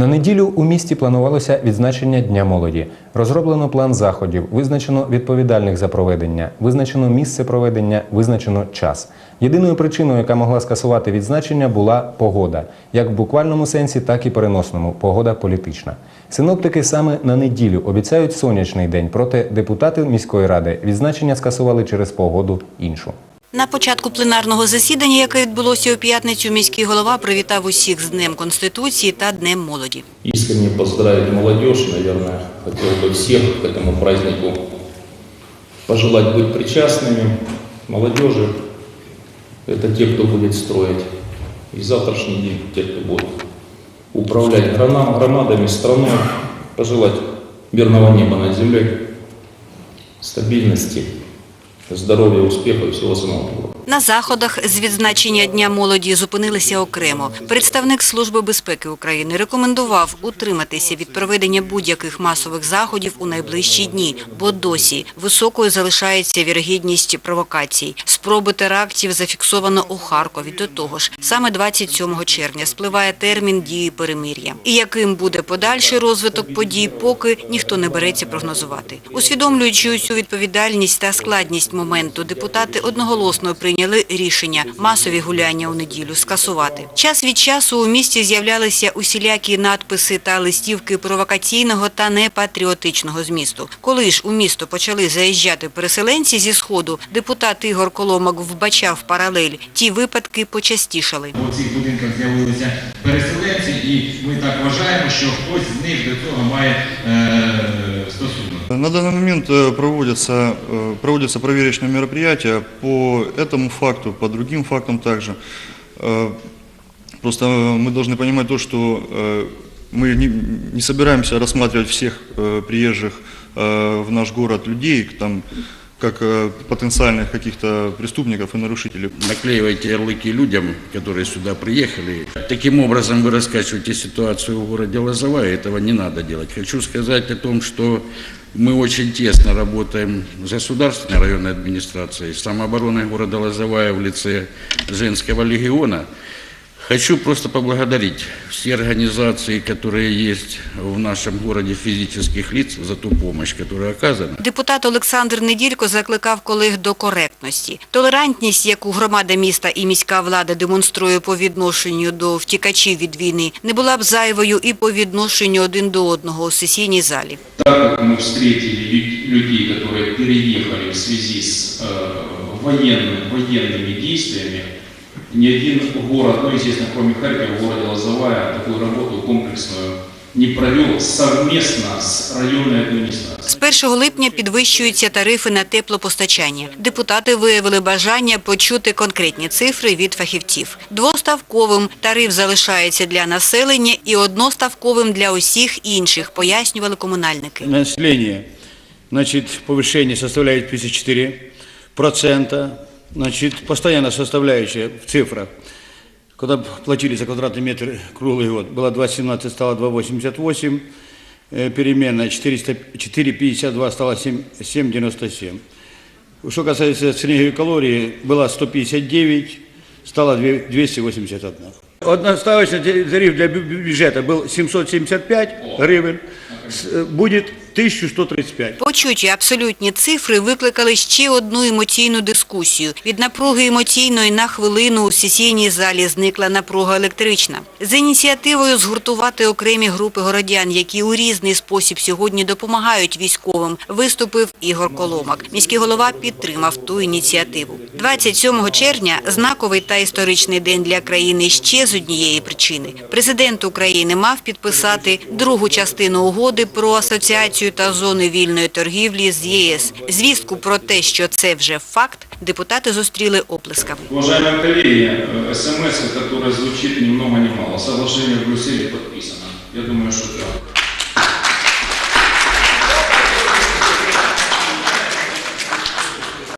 На неділю у місті планувалося відзначення Дня молоді. Розроблено план заходів, визначено відповідальних за проведення, визначено місце проведення, визначено час. Єдиною причиною, яка могла скасувати відзначення, була погода, як в буквальному сенсі, так і переносному. Погода політична. Синоптики саме на неділю обіцяють сонячний день, проте депутати міської ради відзначення скасували через погоду іншу. На початку пленарного засідання, яке відбулося у п'ятницю, міський голова привітав усіх з Днем Конституції та Днем молоді. Искренне поздравить молодежь, наверное, хотел бы всех к этому празднику пожелать быть причастными. Молодежи – это те, кто будет строить и завтрашний день, те, кто будет управлять грана- громадами, страной, пожелать мирного неба над землей, стабильности, здоровья, успеха и всего самого. На заходах з відзначення Дня молоді зупинилися окремо. Представник Служби безпеки України рекомендував утриматися від проведення будь-яких масових заходів у найближчі дні, бо досі високою залишається вірогідність провокацій. Спроби терактів зафіксовано у Харкові. До того ж, саме 27 червня спливає термін дії перемир'я. І яким буде подальший розвиток подій, поки ніхто не береться прогнозувати. Усвідомлюючи усю відповідальність та складність моменту, депутати одноголосно прийняли рішення масові гуляння у неділю скасувати. Час від часу у місті з'являлися усілякі надписи та листівки провокаційного та непатріотичного змісту. Коли ж у місто почали заїжджати переселенці зі сходу, депутат Ігор Коломак вбачав паралель. Ті випадки почастішали. У цих будинках з'явилися переселенці, і ми так вважаємо, що хтось з них до цього має е, стосунок. На данный момент э, проводятся, э, проводятся проверочные мероприятия по этому факту, по другим фактам также. Э, Просто э, мы должны понимать то, что э, мы не, собираемся рассматривать всех э, приезжих э, в наш город людей там, как э, потенциальных каких-то преступников и нарушителей. наклеиваете ярлыки людям, которые сюда приехали. Таким образом вы раскачиваете ситуацию в городе Лозовая, этого не надо делать. Хочу сказать о том, что мы очень тесно работаем с государственной районной администрацией, самообороной города Лозовая в лице женского легиона. Хочу просто поблагодарить все организации, которые есть в нашем городе физических лиц за ту помощь, которая оказана. Депутат Олександр Неділько закликав колег до коректності. Толерантність, яку громада міста і міська влада демонструє по відношенню до втікачів від війни, не була б зайвою і по відношенню один до одного у сесійній залі. Так как мы встретили лю- людей, которые переехали в связи с э, военным- военными действиями, ни один город, ну, естественно, кроме Харькова, в городе Лозовая, такую работу комплексную не провел совместно с районной администрацией. З 1 липня підвищуються тарифи на теплопостачання. Депутати виявили бажання почути конкретні цифри від фахівців. Двоставковим тариф залишається для населення і одноставковим для усіх інших, пояснювали комунальники. населения, значит, повышение составляет 54%, значит, постоянно составляющая в цифрах, когда платили за квадратный метр круглый год, была 2,17, стало 2,88, э, переменная 400 4,52 стало 7 7,97. Что касается средней калории, была 159, стало 2 281. Одноставочный тариф для бю- бю- бюджета был 775 гривен, будет 1135. Почуті абсолютні цифри викликали ще одну емоційну дискусію. Від напруги емоційної на хвилину у сесійній залі зникла напруга електрична. З ініціативою згуртувати окремі групи городян, які у різний спосіб сьогодні допомагають військовим, виступив Ігор Коломак. Міський голова підтримав ту ініціативу. 27 червня – знаковий та історичний день для країни ще з однієї причини. Президент України мав підписати другу частину угоди про асоціацію та зони вільної торгівлі з ЄС. Звістку про те, що це вже факт, депутати зустріли оплесками. Уважаемые коллеги, э, смс, которая звучит ни много ни мало, соглашение в Брюсселе подписано. Я думаю, что это